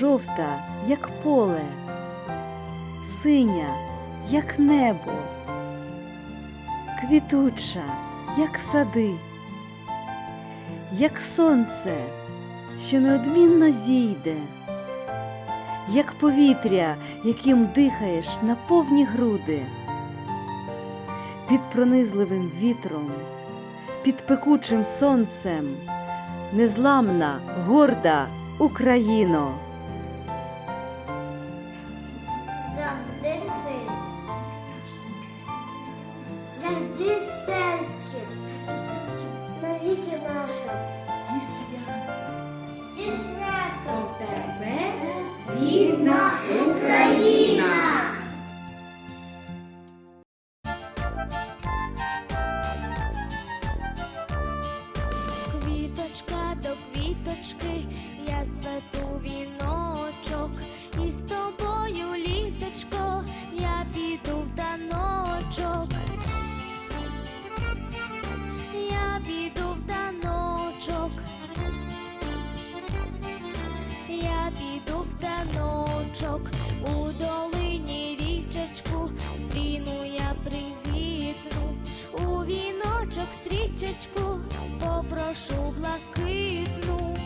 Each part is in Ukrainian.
жовта, як поле, синя, як небо, квітуча, як сади, як сонце, що неодмінно зійде, як повітря, яким дихаєш на повні груди, під пронизливим вітром, під пекучим сонцем, незламна, горда Україно. Завжди син. Найди в серці, навіки наша. Зі святом Зі святом тебе, рідна таночок, у долині річечку, стріну я привітну, у віночок стрічечку, попрошу блакитну,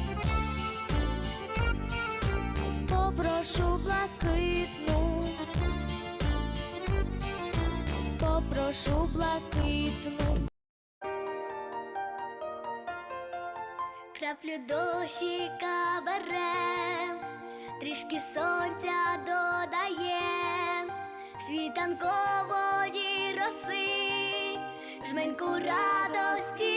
попрошу блакитну, попрошу блакитну. Краплю дощика берем, трішки сонця додає, світанкової роси, жменьку радості